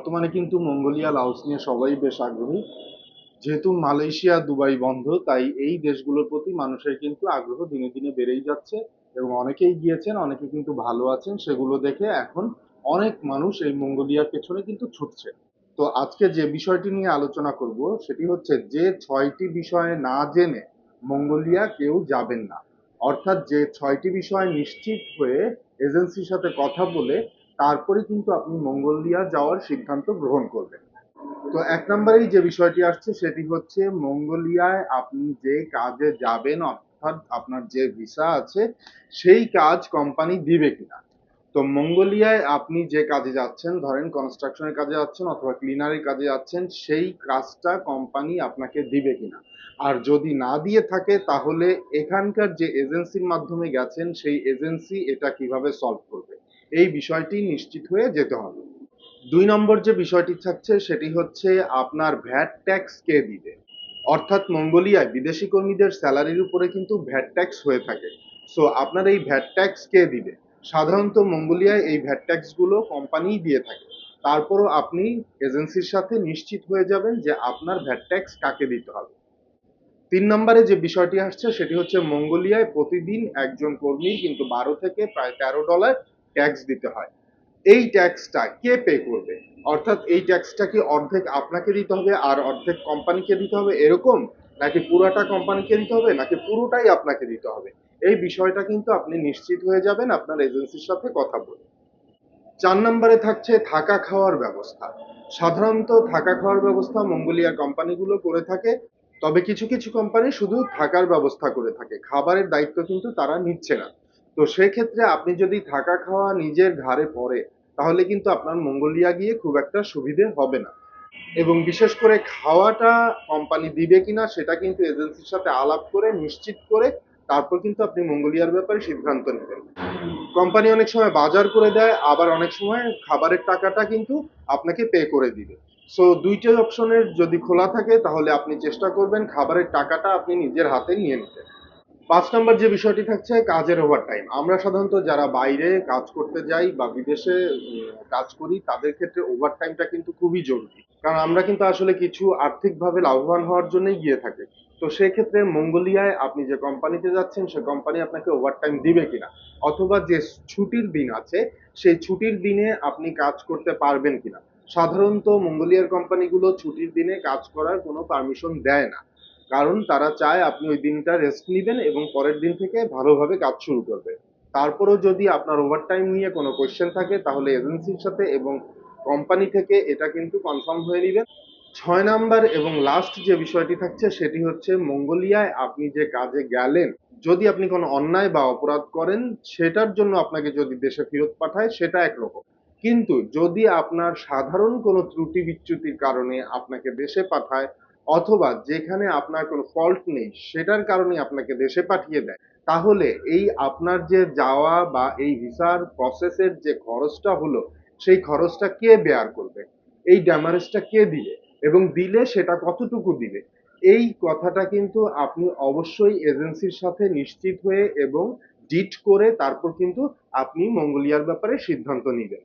বর্তমানে কিন্তু Mongolia Laos নিয়ে সবাই বেশ আগ্রহী। যেহেতু মালয়েশিয়া, দুবাই বন্ধ, তাই এই দেশগুলোর প্রতি মানুষের কিন্তু আগ্রহ দিনে দিনে বেড়েই যাচ্ছে এবং অনেকেই গিয়েছেন, অনেকে কিন্তু ভালো আছেন, সেগুলো দেখে এখন অনেক মানুষ এই মঙ্গোলিয়ার পেছনে কিন্তু ছুটছে। তো আজকে যে বিষয়টি নিয়ে আলোচনা করব, সেটি হচ্ছে যে ছয়টি বিষয়ে না জেনে মঙ্গোলিয়া কেউ যাবেন না। অর্থাৎ যে ছয়টি বিষয় নিশ্চিত হয়ে এজেন্সির সাথে কথা বলে তারপরে কিন্তু আপনি মঙ্গোলিয়া যাওয়ার সিদ্ধান্ত গ্রহণ করবেন। তো এক নম্বরেই যে বিষয়টি আসছে সেটি হচ্ছে মঙ্গোলিয়ায় আপনি যে কাজে যাবেন অর্থাৎ আপনার যে ভিসা আছে, সেই কাজ কোম্পানি দিবে কিনা। তো মঙ্গোলিয়ায় আপনি যে কাজে যাচ্ছেন, ধরেন কনস্ট্রাকশনের কাজে যাচ্ছেন অথবা ক্লিনারের কাজে যাচ্ছেন, সেই কাজটা কোম্পানি আপনাকে দিবে কিনা। আর যদি না দিয়ে থাকে, তাহলে এখানকার যে এজেন্সির মাধ্যমে গেছেন, সেই এজেন্সি এটা কীভাবে সলভ করবে? এই বিষয়টি নিশ্চিত হয়ে যেতে হবে। দুই নম্বর যে বিষয়টি থাকছে, সেটি হচ্ছে আপনার ভ্যাট ট্যাক্স কে দিবে? অর্থাৎ মঙ্গোলিয়ায় বিদেশি কর্মীদের স্যালারির উপরে কিন্তু ভ্যাট ট্যাক্স হয়ে থাকে। সো, আপনার এই ভ্যাট ট্যাক্স কে দিবে? সাধারণত মঙ্গোলিয়ায় এই ভ্যাট ট্যাক্সগুলো কোম্পানিই দিয়ে থাকে। তারপরও আপনি এজেন্সির সাথে নিশ্চিত হয়ে যাবেন যে আপনার ভ্যাট ট্যাক্স কাকে দিতে হবে। তিন নম্বরে যে বিষয়টি আসছে, সেটি হচ্ছে মঙ্গোলিয়ায় প্রতিদিন একজন কর্মীর কিন্তু বারো থেকে প্রায় তেরো ডলার ট্যাক্স দিতে হয়। এই ট্যাক্সটা কে পে করবে? অর্থাৎ এই ট্যাক্সটা কি অর্ধেক আপনাকে দিতে হবে আর অর্ধেক কোম্পানিকে দিতে হবে এরকম? নাকি পুরোটা কোম্পানিকে দিতে হবে? নাকি পুরোটাই আপনাকে দিতে হবে? এই বিষয়টা কিন্তু আপনি নিশ্চিত হয়ে যাবেন আপনার এজেন্সির সাথে কথা বলে। চার নম্বরে থাকছে থাকা খাওয়ার ব্যবস্থা। সাধারণত থাকা খাওয়ার ব্যবস্থা মঙ্গোলিয়া কোম্পানিগুলো করে থাকে। তবে কিছু কিছু কোম্পানি শুধু থাকার ব্যবস্থা করে থাকে। খাবারের দায়িত্ব কিন্তু তারা নিচ্ছে না। তো সেক্ষেত্রে আপনি যদি থাকা খাওয়া নিজের ঘাড়ে পড়ে, তাহলে কিন্তু আপনার মঙ্গোলিয়া গিয়ে খুব একটা সুবিধে হবে না। এবং বিশেষ করে খাওয়াটা কোম্পানি দিবে কিনা, সেটা কিন্তু এজেন্সির সাথে আলাপ করে, নিশ্চিত করে তারপর কিন্তু আপনি মঙ্গোলিয়ার ব্যাপারে সিদ্ধান্ত নেবেন। কোম্পানি অনেক সময় বাজার করে দেয়, আবার অনেক সময় খাবারের টাকাটা কিন্তু আপনাকে পে করে দিবে। সো দুইটা অপশনের যদি খোলা থাকে, তাহলে আপনি চেষ্টা করবেন খাবারের টাকাটা আপনি নিজের হাতে নিয়ে নিতে। পাঁচ নম্বর যে বিষয়টি থাকছে, কাজের ওভার টাইম আমরা সাধারণত যারা বাইরে কাজ করতে যাই বা বিদেশে কাজ করি, তাদের ক্ষেত্রে ওভারটাইমটা কিন্তু খুবই জরুরি। কারণ আমরা কিন্তু আসলে কিছু আর্থিকভাবে লাভবান হওয়ার জন্যই গিয়ে থাকি। তো সেক্ষেত্রে মঙ্গোলিয়ায় আপনি যে কোম্পানিতে যাচ্ছেন, সে কোম্পানি আপনাকে ওভার টাইম দিবে কিনা? অথবা যে ছুটির দিন আছে, সেই ছুটির দিনে আপনি কাজ করতে পারবেন কিনা? সাধারণত মঙ্গোলিয়ার কোম্পানিগুলো ছুটির দিনে কাজ করার কোনো পারমিশন দেয় না। কারণ তারা চায় আপনি ওই দিনটা রেস্ট নেবেন এবং পরের দিন থেকে ভালোভাবে কাজ শুরু করবে। তারপরেও যদি আপনার ওভারটাইম নিয়ে কোনো কোয়েশ্চেন থাকে, তাহলে এজেন্সির সাথে এবং কোম্পানি থেকে এটা কিন্তু কনফার্ম হয়ে নেবেন। ছয় নাম্বার এবং লাস্ট যে বিষয়টি থাকছে, সেটি হচ্ছে মঙ্গোলিয়ায় আপনি যে কাজে গেলেন, যদি আপনি কোনো অন্যায় বা অপরাধ করেন, সেটার জন্য আপনাকে যদি দেশে ফেরত পাঠায়, সেটা একরকম। কিন্তু যদি আপনার সাধারণ কোনো ত্রুটি বিচ্যুতির কারণে আপনাকে দেশে পাঠায় অথবা যেখানে আপনার কোনো ফল্ট নেই, সেটার কারণে আপনাকে দেশে পাঠিয়ে দেয়। তাহলে এই আপনার যে যাওয়া বা এই ভিসার প্রসেসের যে খরচটা হলো, সেই খরচটা কে বেয়ার করবে? এই ড্যামারেজটা কে দিবে? এবং দিলে সেটা কতটুকু দিবে? এই কথাটা কিন্তু আপনি অবশ্যই এজেন্সির সাথে নিশ্চিত হয়ে এবং ডিট করে তারপর কিন্তু আপনি মঙ্গোলিয়ার ব্যাপারে সিদ্ধান্ত নেবেন।